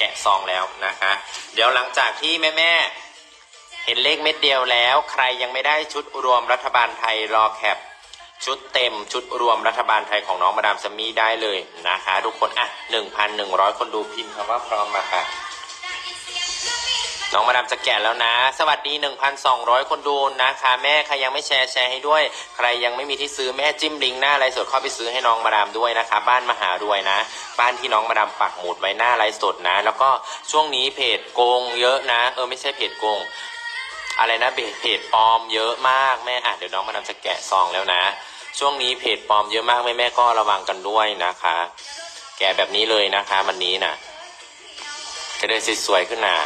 แกะซองแล้วนะคะ เดี๋ยวหลังจากที่แม่แม่เห็นเลขเม็ดเดียวแล้ว ใครยังไม่ได้ชุดรวมรัฐบาลไทยรอแคปชุดเต็มชุดรวมรัฐบาลไทยของน้องมาดามซมี่ได้เลยนะคะ ทุกคนอะ1,100คนดูพิมพ์คำว่าพร้อมมาค่ะ น้องมาดามจะแกะแล้วนะ สวัสดี 1,200 คนดูนะคะ แม่ใครยังไม่แชร์แชร์ให้ด้วย ใครยังไม่มีที่ซื้อแม่จิ้มลิงก์หน้าไลฟ์สดเข้าไปซื้อให้น้องมาดามด้วยนะคะ บ้านมหารวยนะ บ้านที่น้องมาดามปักหมุดไว้หน้าไลฟ์สดนะ แล้วก็ช่วงนี้เพจโกงเยอะนะ เออไม่ใช่เพจโกง อะไรนะเพจปลอมเยอะมากแม่อะเดี๋ยวน้องมาดามจะแกะซองแล้วนะ ช่วงนี้เพจปลอมเยอะมากแม่แม่ก็ระวังกันด้วยนะคะ แกะแบบนี้เลยนะคะ วันนี้นะจะได้สวยๆขึ้นหนา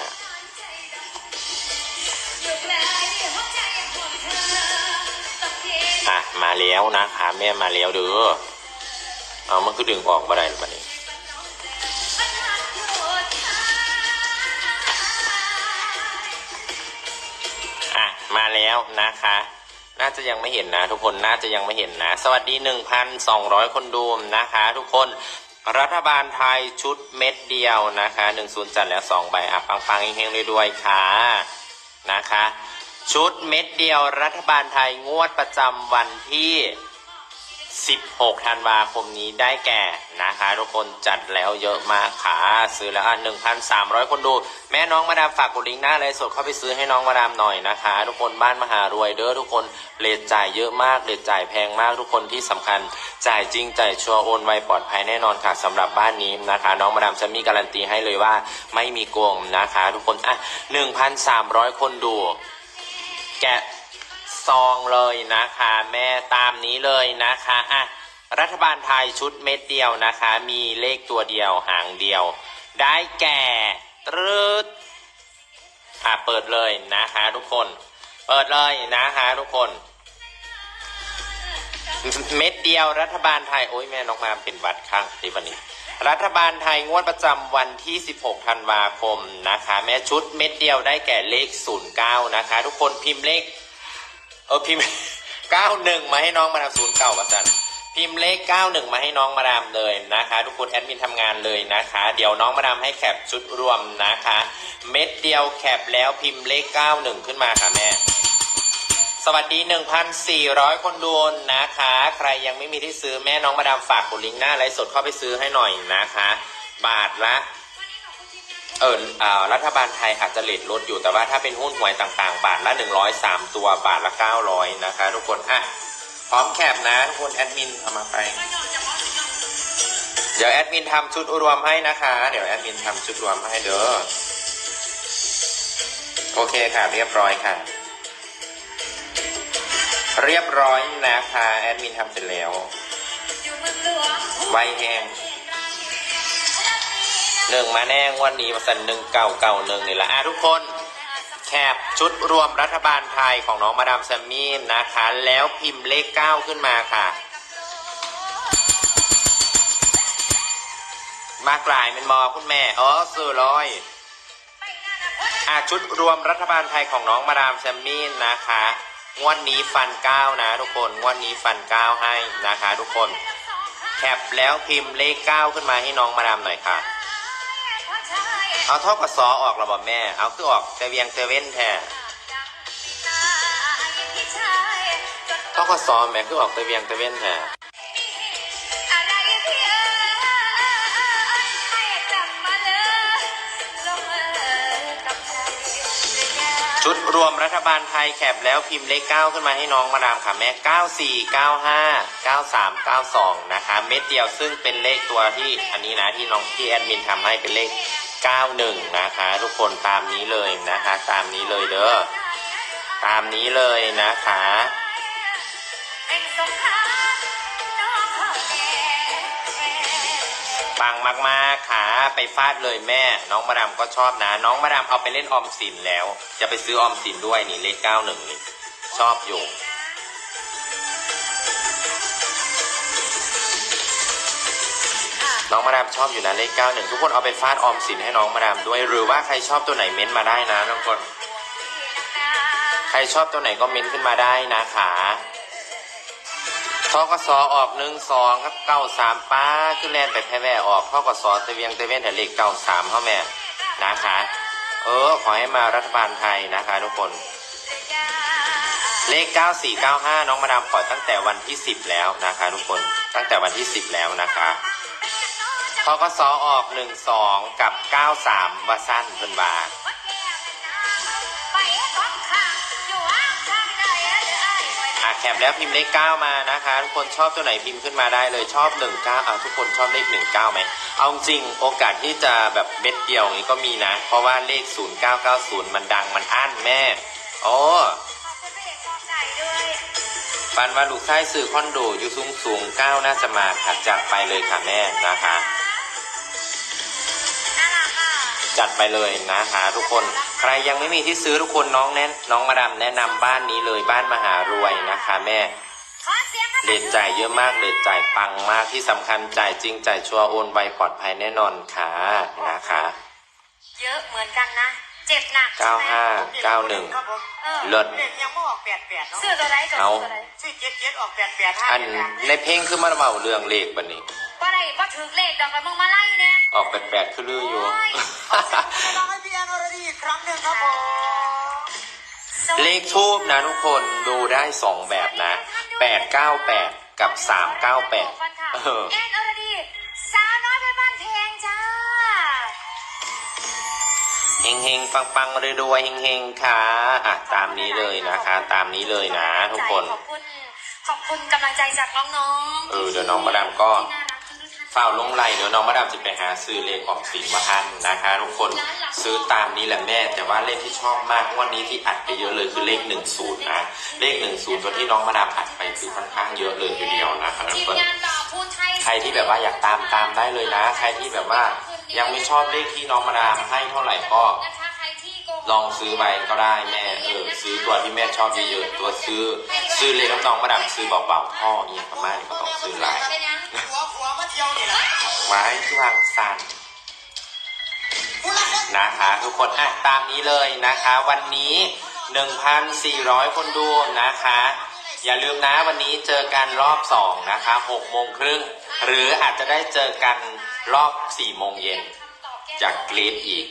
มาแล้วนะคะแม่มาแล้วเด้อเอามันก็ดึงออกมาได้หรือเปล่านี่อะมาแล้วนะคะ น่าจะยังไม่เห็นนะ ทุกคนน่าจะยังไม่เห็นนะ สวัสดี 1,200 คนดูนะคะ ทุกคนรัฐบาลไทยชุดเม็ดเดียวนะคะ1ศูนย์จัดแล้ว2ใบอะปังๆเฮงๆด้วยๆค่ะนะคะ ชุดเม็ดเดียวรัฐบาลไทยงวดประจำวันที่ 16 ธันวาคมนี้ได้แก่นะคะ ทุกคนจัดแล้วเยอะมากค่ะซื้อแล้วอะ1,300 คนดู แม่น้องมาดามฝากกดลิงก์หน้าเลยสดเข้าไปซื้อให้น้องมาดามหน่อยนะคะ ทุกคนบ้านมหารวยเด้อทุกคนเลทจ่ายเยอะมากเลทจ่ายแพงมากทุกคนที่สำคัญ จ่ายจริงจ่ายชัวร์โอนไวปลอดภัยแน่นอนค่ะสำหรับบ้านนี้นะคะ น้องมาดามจะมีการันตีให้เลยว่าไม่มีโกงนะคะ ทุกคนอะ1,300 คนดู แกะซองเลยนะคะ แม่ตามนี้เลยนะคะอะรัฐบาลไทยชุดเม็ดเดียวนะคะ มีเลขตัวเดียวหางเดียว ได้แก่ตรึดอะเปิดเลยนะคะ ทุกคน เปิดเลยนะคะ ทุกคน เม็ด เดียวรัฐบาลไทย โอ้ยแม่น้องมามเป็นวัดข้างที่วันนี้ รัฐบาลไทยงวดประจำวันที่ 16 ธันวาคมนะคะ แม่ชุดเม็ดเดียวได้แก่เลข 09 นะคะ ทุกคนพิมพ์เลข เออพิมพ์ 91 มาให้น้องมาดามศูนย์เก่าประจันพิมพ์เลข 91 มาให้น้องมาดามเลยนะคะ ทุกคนแอดมินทำงานเลยนะคะ เดี๋ยวน้องมาดามให้แคปชุดรวมนะคะ เม็ดเดียวแคปแล้วพิมพ์เลข 91 ขึ้นมาค่ะแม่ สวัสดี 1,400 คนดูนะคะ ใครยังไม่มีที่ซื้อแม่น้องมาดามฝากกดลิงก์หน้าไลฟ์สดเข้าไปซื้อให้หน่อยนะคะ บาทละเอออ่ารัฐบาลไทยอาจจะเลทลดอยู่แต่ว่าถ้าเป็นหุ้นหวยต่างๆ บาทละ 103 ตัวบาทละ 900 นะคะ ทุกคนอะพร้อมแคปนะทุกคนแอดมินเอามาไป เดี๋ยวแอดมินทำชุดรวมให้นะคะ เดี๋ยวแอดมินทำชุดรวมให้เด้อโอเคค่ะ เรียบร้อยค่ะ เรียบร้อยนะคะแอดมินทำเสร็จแล้วไวแห้งหนึ่งมาแน่งวันนี้มาสันหนึ่งเก่าเก่าหนึ่งนี่แหละอะทุกคนแคปชุดรวมรัฐบาลไทยของน้องมาดามแซมมี่นะคะ แล้วพิมพ์เลขเก้าขึ้นมาค่ะ มากลายเป็นบอคุณแม่อ๋อสื่อลอยอะชุดรวมรัฐบาลไทยของน้องมาดามแซมมี่นะคะ งวดนี้ฟันเก้านะทุกคน งวดนี้ฟันเก้าให้นะคะทุกคน แคปแล้วพิมพ์เลขเก้าขึ้นมาให้น้องมาดามหน่อยค่ะ เอาท่อกระสอออกระบอกแม่ เอาคือออกแตเวียงเตเว่นแท้ท่อกระสอแม่คือออกแตเวียงเตเว่นแท้ ชุดรวมรัฐบาลไทยแคปแล้วพิมพ์เลขเก้าขึ้นมาให้น้องมาดามค่ะแม่เก้าสี่เก้าห้าเก้าสามเก้าสองนะคะ เม็ดเดียวซึ่งเป็นเลขตัวที่อันนี้นะที่น้องที่แอดมินทำให้เป็นเลข 91 นะคะ ทุกคนตามนี้เลยนะคะ ตามนี้เลยเด้อตามนี้เลยนะคะ ปังมากๆค่ะไปฟาดเลยแม่ น้องมาดามก็ชอบนะ น้องมาดามเอาไปเล่นออมสินแล้ว จะไปซื้อออมสินด้วยนี่เลข91นี่ชอบอยู่น้องมาดามชอบอยู่นะเลข91ทุกคนเอาไปฟาดออมสินให้น้องมาดามด้วย หรือว่าใครชอบตัวไหนเม้นต์มาได้นะทุกคน ใครชอบตัวไหนก็เม้นต์ขึ้นมาได้นะคะ ทกสออกหนึ่งสองครับเก้าสามป้าขึ้นแลนไปแพ้แว่ออกทกสเตเวียงเตเวนแต่เลขเก้าสามเข้าแม่นะคะ เออ ขอให้มารัฐบาลไทยนะคะทุกคน เลข 9495 น้องมาดามปล่อยตั้งแต่วันที่ 10 แล้วนะคะทุกคนตั้งแต่วันที่ 10 แล้วนะคะพกสออก 12 กับ 93ว่าสั้นเพิ่นบา แคปแล้วพิมพ์เลข9มานะคะ ทุกคนชอบตัวไหนพิมพ์ขึ้นมาได้เลยชอบ19อะทุกคนชอบเลข19ไหมเอาจริงโอกาสที่จะแบบเม็ดเดียวอย่างนี้ก็มีนะ เพราะว่าเลข0990มันดังมันอั้นแม่โอ้ฟันว่าลูกชายสื่อคอนโดอยู่สูงสูงๆก้าวน่าจะมาค่ะจัดไปเลยค่ะแม่นะคะ จัดไปเลยนะคะทุกคนใครยังไม่มีที่ซื้อทุกคนน้องแนะน้องมาดามแนะนำบ้านนี้เลยบ้านมหารวยนะคะแม่เลทจ่ายเยอะมากเลทจ่ายปังมากที่สำคัญจ่ายจริงจ่ายชัวร์โอนไวปลอดภัยแน่นอนค่ะนะคะ เยอะเหมือนกันนะเจ็บหนักใช่ไหม95 91ครับผมเออเลิศเด็กยังไม่ออกแปดแปดเนาะซื้อตัวไหนกับเอาซื้อตัวไหนชื่อเจ็ดเจ็ดออกแปดแปดห้าอันเนี่ยนะในเพลงคือมาเบาเรื่องเลขบันนี้ ว่าไรว่าถือเลขดอกแล้วมึงมาไล่เนี่ยออกแปดๆคือลืออยู่โอ้ยขอเสียงปรบมือให้พี่แอนอรดีอีกครั้งหนึ่งครับผมเลขทูบนะทุกคนดูได้สองแบบนะ898กับ398เออ แอนอรดีสาวน้อยเพชรบ้านเพลงจ้า เฮงเฮงปังปังๆรวยๆเฮงเฮงๆค่ะอะตามนี้เลยนะคะ ตามนี้เลยนะ ทุกคน ขอบคุณ ขอบคุณกำลังใจจากน้องๆเออเดี๋ยวน้องมาดามก็ที่น่ารักทุกท่านเฝ้าลงไล่เดี๋ยวน้องมาดามจะไปหาซื้อเลขของสิงมาทันนะคะ ทุกคนซื้อตามนี้แหละแม่ แต่ว่าเลขที่ชอบมากวันนี้ที่อัดไปเยอะเลยคือเลข10นย์นะเลข10ตัวที่น้องมาดามอัดไปคือค่อนข้างเยอะเลยทีเดียวนะคะทุกคนใครที่แบบว่าอยากตามตามได้เลยนะ ใครที่แบบว่ายังไม่ชอบเลขที่น้องมาดามให้เท่าไหร่ก็ลองซื้อไปก็ได้แม่เออซื้อตัวที่แม่ชอบเยอะๆตัวซื้อ ซื้อเลขน้ำน้องมาดามซื้อเบาๆพ่อเอียประมาณนี้ก็ต้องซื้อหลายเป็นยังหัวหัวมาเที่ยวนี่แหละไว้ที่วางสั้นนะคะทุกคนอะตามนี้เลยนะคะ วันนี้ 1,400 คนดูนะคะ อย่าลืมนะวันนี้เจอกันรอบ2นะคะ6โมงครึ่งหรืออาจจะได้เจอกันรอบ4โมงเย็นจากกรีดอีก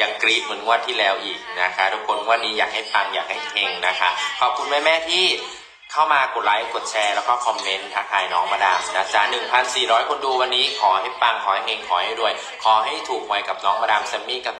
ยังกรี๊ดเหมือนงวดที่แล้วอีกนะคะ ทุกคนวันนี้อยากให้ปังอยากให้เฮงนะคะ ขอบคุณแม่ๆที่เข้ามากดไลค์กดแชร์แล้วก็คอมเมนต์ทักทายน้องมาดามนะจ๊ะ1,400 คนดูวันนี้ขอให้ปังขอให้เฮงขอให้รวย ขอให้ถูกหวยกับน้องมาดามแซมมี่กับ